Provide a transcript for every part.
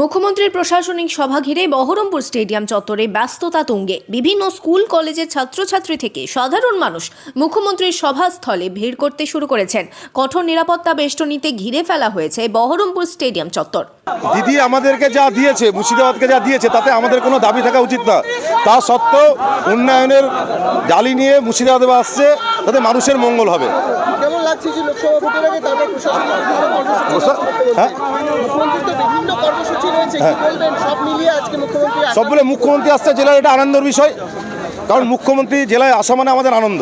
মুখ্যমন্ত্রীর প্রশাসনিক সভা ঘিরে বহরমপুর স্টেডিয়াম চত্বরে ব্যস্ততা তুঙ্গে। বিভিন্ন স্কুল কলেজের ছাত্রছাত্রী থেকে সাধারণ মানুষ মুখ্যমন্ত্রীর সভাস্থলে ভিড় করতে শুরু করেছেন। কঠোর নিরাপত্তা বেষ্টনীতে ঘিরে ফেলা হয়েছে বহরমপুর স্টেডিয়াম চত্বর। দিদি আমাদেরকে যা দিয়েছে মুর্শিদাবাদকে যা দিয়েছে তাতে আমাদের কোনো দাবি থাকা উচিত না। তা সত্ত্বেও উন্নয়নের ডালি নিয়ে মুর্শিদাবাদে আসছে তাতে মানুষের মঙ্গল হবে। কেমন লাগছে যে লোকসভা ভোটের আগে তারপর হ্যাঁ? মুখ্যমন্ত্রীর তো বিভিন্ন কর্মসূচি রয়েছে কি বলবেন? সব মিলিয়ে আজকে মুখ্যমন্ত্রী সব বলে মুখ্যমন্ত্রী আসছে, জেলার এটা আনন্দের বিষয়। কারণ মুখ্যমন্ত্রী জেলায় আসা মানে আমাদের আনন্দ।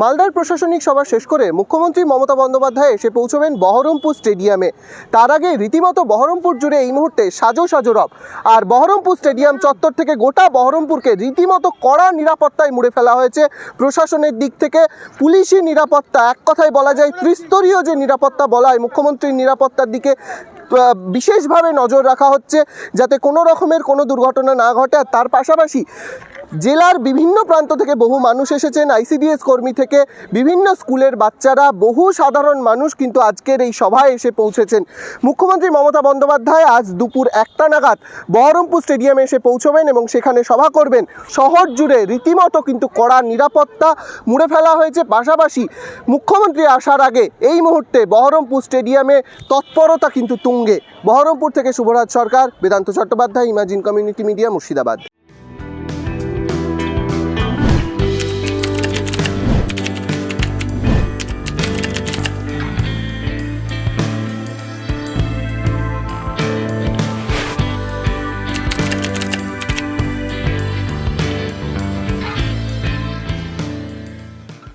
মালদার প্রশাসনিক সভা শেষ করে মুখ্যমন্ত্রী মমতা বন্দ্যোপাধ্যায় এসে পৌঁছবেন বহরমপুর স্টেডিয়ামে। তার আগে রীতিমতো বহরমপুর জুড়ে এই মুহূর্তে সাজো সাজো রব। আর বহরমপুর স্টেডিয়াম চত্বর থেকে গোটা বহরমপুরকে রীতিমতো কড়া নিরাপত্তায় মুড়ে ফেলা হয়েছে। প্রশাসনের দিক থেকে পুলিশি নিরাপত্তা, এক কথায় বলা যায় ত্রিস্তরীয় যে নিরাপত্তা বলা হয় মুখ্যমন্ত্রীর নিরাপত্তার দিকে বিশেষভাবে নজর রাখা হচ্ছে। যাতে কোনো রকমের কোনো দুর্ঘটনা না ঘটে। আর তার পাশাপাশি জেলার বিভিন্ন প্রান্ত থেকে বহু মানুষ এসেছেন আইসিডিএস কর্মী থেকে বিভিন্ন স্কুলের বাচ্চারা, বহু সাধারণ মানুষ কিন্তু আজকের এই সভায় এসে পৌঁছেছেন। মুখ্যমন্ত্রী মমতা বন্দ্যোপাধ্যায় আজ দুপুর একটা নাগাদ বহরমপুর স্টেডিয়ামে এসে পৌঁছবেন এবং সেখানে সভা করবেন। শহর জুড়ে রীতিমতো কিন্তু কড়া নিরাপত্তা মুড়ে ফেলা হয়েছে। পাশাপাশি মুখ্যমন্ত্রী আসার আগে এই মুহূর্তে বহরমপুর স্টেডিয়ামে তৎপরতা কিন্তু তুঙ্গে। বহরমপুর থেকে Shubhraj Sarkar, Vedanta Chattopadhyay, imagine community media, Murshidabad.